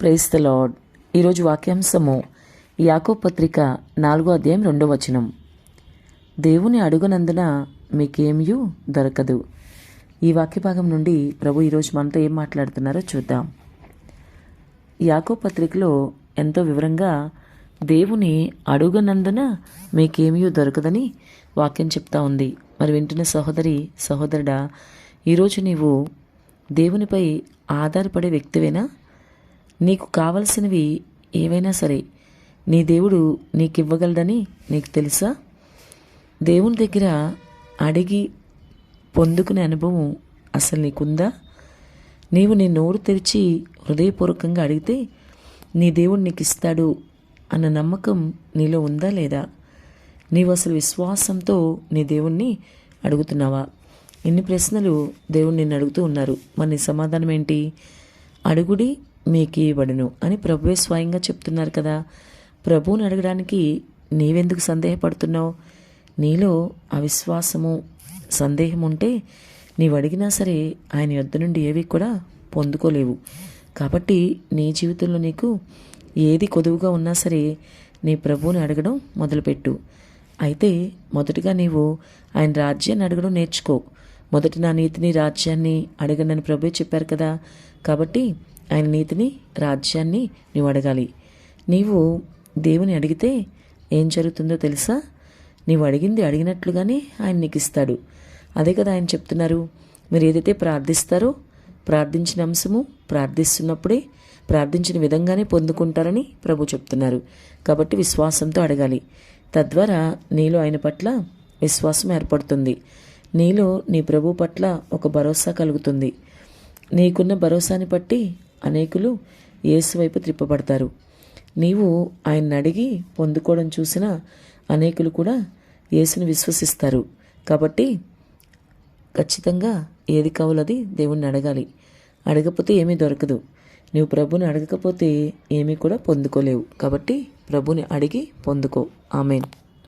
Price the lord ఈరోజు వాక్యాంశము యాకో పత్రిక నాలుగో అధ్యాయం రెండో వచనం. దేవుని అడుగునందున మీకేమియూ దొరకదు. ఈ వాక్య భాగం నుండి ప్రభు ఈరోజు మనతో ఏం మాట్లాడుతున్నారో చూద్దాం. యాకో పత్రికలో ఎంతో వివరంగా దేవుని అడుగునందున మీకేమీ దొరకదని వాక్యం చెప్తా ఉంది. మరి వింటున్న సహోదరి సహోదరుడా ఈరోజు నీవు దేవునిపై ఆధారపడే వ్యక్తివేనా? నీకు కావలసినవి ఏవైనా సరే నీ దేవుడు నీకు నీకు తెలుసా? దేవుని దగ్గర అడిగి పొందుకునే అనుభవం అసలు నీకుందా? నీవు నీ నోరు తెరిచి హృదయపూర్వకంగా అడిగితే నీ దేవుడు నీకు ఇస్తాడు అన్న నమ్మకం నీలో ఉందా లేదా? నీవు అసలు విశ్వాసంతో నీ దేవుణ్ణి అడుగుతున్నావా? ఇన్ని ప్రశ్నలు దేవుడు నిన్ను అడుగుతూ ఉన్నారు. మరి నీ సమాధానం ఏంటి? అడుగుడి మీకు ఇవ్వబడును అని ప్రభువే స్వయంగా చెప్తున్నారు కదా. ప్రభువుని అడగడానికి నీవెందుకు సందేహపడుతున్నావు? నీలో అవిశ్వాసము సందేహం ఉంటే నీవు అడిగినా సరే ఆయన యొద్ద నుండి ఏవి కూడా పొందుకోలేవు. కాబట్టి నీ జీవితంలో నీకు ఏది కొదువుగా ఉన్నా సరే నీ ప్రభువుని అడగడం మొదలుపెట్టు. అయితే మొదటగా నీవు ఆయన రాజ్యాన్ని అడగడం నేర్చుకో. మొదటి నా నీతిని రాజ్యాన్ని అడగనని ప్రభు చెప్పారు కదా. కాబట్టి ఆయన నీతిని రాజ్యాన్ని నీవు అడగాలి నీవు దేవుని అడిగితే ఏం జరుగుతుందో తెలుసా? నీవు అడిగింది అడిగినట్లుగానే ఆయన నీకు ఇస్తాడు అదే కదా ఆయన చెప్తున్నారు. మీరు ఏదైతే ప్రార్థిస్తారో ప్రార్థించిన అంశము ప్రార్థిస్తున్నప్పుడే ప్రార్థించిన విధంగానే పొందుకుంటారని ప్రభు చెప్తున్నారు. కాబట్టి విశ్వాసంతో అడగాలి. తద్వారా నీలో ఆయన పట్ల విశ్వాసం ఏర్పడుతుంది. నీలో నీ ప్రభు పట్ల ఒక భరోసా కలుగుతుంది. నీకున్న భరోసాని బట్టి అనేకులు యేసువైపు త్రిప్పబడతారు. నీవు ఆయన్ని అడిగి పొందుకోవడం చూసిన అనేకులు కూడా యేసుని విశ్వసిస్తారు. కాబట్టి ఖచ్చితంగా ఏది కావాలో అది దేవుణ్ణి అడగాలి. అడగకపోతే ఏమీ దొరకదు. నువ్వు ప్రభుని అడగకపోతే ఏమీ కూడా పొందుకోలేవు. కాబట్టి ప్రభుని అడిగి పొందుకో. ఆమెన్.